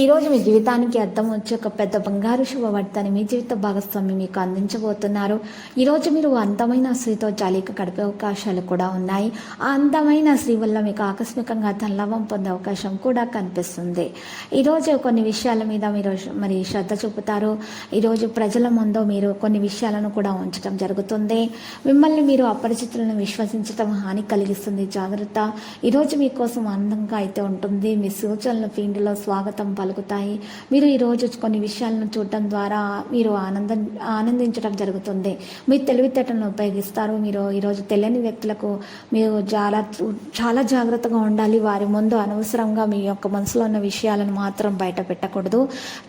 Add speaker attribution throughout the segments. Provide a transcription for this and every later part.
Speaker 1: ఈరోజు మీ జీవితానికి అర్థం వచ్చే ఒక పెద్ద బంగారు శుభవార్తని మీ జీవిత భాగస్వామి మీకు అందించబోతున్నారు. ఈరోజు మీరు అందమైన స్త్రీతో జాలీగా గడిపే అవకాశాలు కూడా ఉన్నాయి. ఆ అందమైన స్త్రీ వల్ల మీకు ఆకస్మికంగా ధనలాభం పొందే అవకాశం కూడా కనిపిస్తుంది. ఈరోజు కొన్ని విషయాల మీద మీరు మరి శ్రద్ధ చూపుతారు. ఈరోజు ప్రజల ముందు మీరు కొన్ని విషయాలను కూడా ఉంచడం జరుగుతుంది. మిమ్మల్ని మీరు అపరిచితులను విశ్వసించడం హాని కలిగిస్తుంది. జాగ్రత్త. ఈరోజు మీకోసం అందంగా అయితే ఉంటుంది. మీ సూచనల ఫీల్డ్లో స్వాగతం కలుగుతాయి మీరు ఈరోజు కొన్ని విషయాలను చూడటం ద్వారా మీరు ఆనందం ఆనందించడం జరుగుతుంది. మీ తెలివితేటలను ఉపయోగిస్తారు. మీరు ఈరోజు తెలియని వ్యక్తులకు మీరు చాలా చాలా జాగ్రత్తగా ఉండాలి. వారి ముందు అనవసరంగా మీ యొక్క మనసులో ఉన్న విషయాలను మాత్రం బయట పెట్టకూడదు.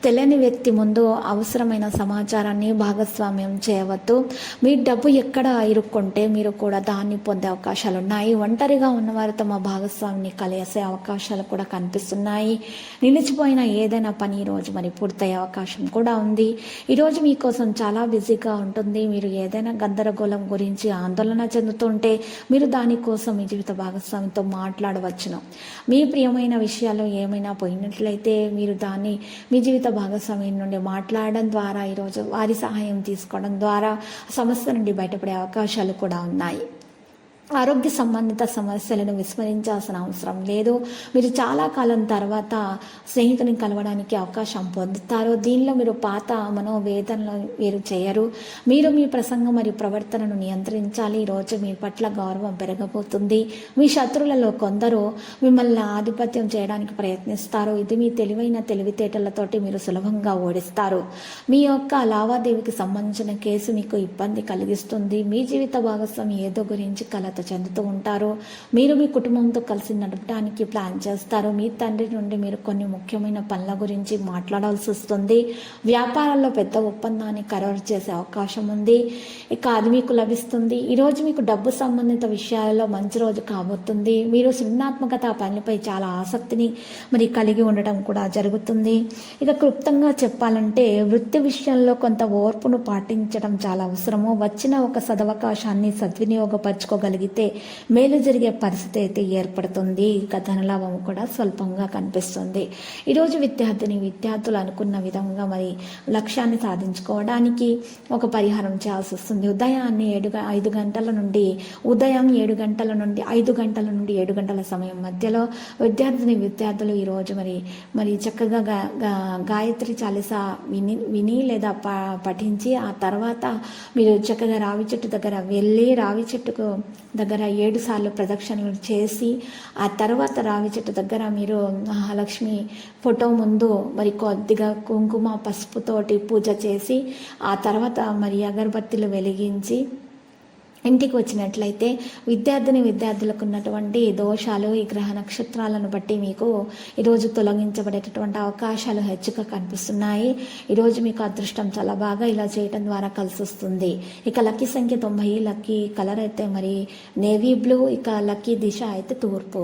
Speaker 1: తెలియని వ్యక్తి ముందు అవసరమైన సమాచారాన్ని భాగస్వామ్యం చేయవద్దు. మీ డబ్బు ఎక్కడ ఇరుక్కుంటే మీరు కూడా దాన్ని పొందే అవకాశాలు ఉన్నాయి. ఒంటరిగా ఉన్నవారు తమ భాగస్వామిని కలిసే అవకాశాలు కూడా కనిపిస్తున్నాయి. నిలిచిపోయిన ఏదైనా పని ఈరోజు మరి పూర్తయ్యే అవకాశం కూడా ఉంది. ఈరోజు మీకోసం చాలా బిజీగా ఉంటుంది. మీరు ఏదైనా గందరగోళం గురించి ఆందోళన చెందుతుంటే మీరు దానికోసం మీ జీవిత భాగస్వామితో మాట్లాడవచ్చును. మీ ప్రియమైన విషయాలు ఏమైనా పోయినట్లయితే మీరు దాన్ని మీ జీవిత భాగస్వామి నుండి మాట్లాడడం ద్వారా ఈరోజు వారి సహాయం తీసుకోవడం ద్వారా సమస్య నుండి బయటపడే అవకాశాలు కూడా ఉన్నాయి. ఆరోగ్య సంబంధిత సమస్యలను విస్మరించాల్సిన అవసరం లేదు. మీరు చాలా కాలం తర్వాత స్నేహితుని కలవడానికి అవకాశం పొందుతారు. దీనిలో మీరు పాత మనోవేదనలు మీరు చేయరు. మీరు మీ ప్రసంగం మరియు ప్రవర్తనను నియంత్రించాలి. ఈరోజు మీ పట్ల గౌరవం పెరగబోతుంది. మీ శత్రువులలో కొందరు మిమ్మల్ని ఆధిపత్యం చేయడానికి ప్రయత్నిస్తారు. ఇది మీ తెలివైన తెలివితేటలతోటి మీరు సులభంగా ఓడిస్తారు. మీ యొక్క లావాదేవీకి సంబంధించిన కేసు మీకు ఇబ్బంది కలిగిస్తుంది. మీ జీవిత భాగస్వామి ఏదో గురించి కలత చెందుతూ ఉంటారు. మీరు మీ కుటుంబంతో కలిసి నడపడానికి ప్లాన్ చేస్తారు. మీ తండ్రి నుండి మీరు కొన్ని ముఖ్యమైన పనుల గురించి మాట్లాడాల్సి వస్తుంది. వ్యాపారాల్లో పెద్ద ఒప్పందాన్ని ఖరారు చేసే అవకాశం ఉంది. ఇక అది మీకు లభిస్తుంది. ఈరోజు మీకు డబ్బు సంబంధిత విషయాలలో మంచి రోజు కాబోతుంది. మీరు సృజనాత్మకత పనిపై చాలా ఆసక్తిని మరి కలిగి ఉండటం కూడా జరుగుతుంది. ఇక క్లుప్తంగా చెప్పాలంటే వృత్తి విషయంలో కొంత ఓర్పును పాటించడం చాలా అవసరము. వచ్చిన ఒక సదవకాశాన్ని సద్వినియోగపరచుకోగలిగితే మేలు జరిగే పరిస్థితి అయితే ఏర్పడుతుంది. ఇక ధనలాభం కూడా స్వల్పంగా కనిపిస్తుంది. ఈరోజు విద్యార్థిని విద్యార్థులు అనుకున్న విధంగా మరి లక్ష్యాన్ని సాధించుకోవడానికి ఒక పరిహారం చేయాల్సి వస్తుంది. ఉదయాన్నే ఏడు ఐదు గంటల నుండి ఉదయం ఏడు గంటల నుండి ఐదు గంటల నుండి ఏడు గంటల సమయం మధ్యలో విద్యార్థిని విద్యార్థులు ఈరోజు మరి మరి చక్కగా గా- గాయత్రి చాలీస విని విని లేదా ప పఠించి ఆ తర్వాత మీరు చక్కగా రావి చెట్టు దగ్గర వెళ్ళి రావి చెట్టుకు దగ్గర ఏడు సార్లు ప్రదక్షిణలు చేసి ఆ తర్వాత రావి చెట్టు దగ్గర మీరు మహాలక్ష్మి ఫోటో ముందు మరి కొద్దిగా కుంకుమ పసుపుతోటి పూజ చేసి ఆ తర్వాత మరి అగరబత్తిలు వెలిగించి ఇంటికి వచ్చినట్లయితే విద్యార్థిని విద్యార్థులకు ఉన్నటువంటి దోషాలు ఈ గ్రహ నక్షత్రాలను బట్టి మీకు ఈరోజు తొలగించబడేటటువంటి అవకాశాలు హెచ్చుగా కనిపిస్తున్నాయి. ఈరోజు మీకు అదృష్టం చాలా బాగా ఇలా చేయటం ద్వారా కలిసి వస్తుంది ఇక లక్కీ సంఖ్య తొంభై లక్కీ కలర్ అయితే మరి నేవీ బ్లూ ఇక లక్కీ దిశ అయితే తూర్పు.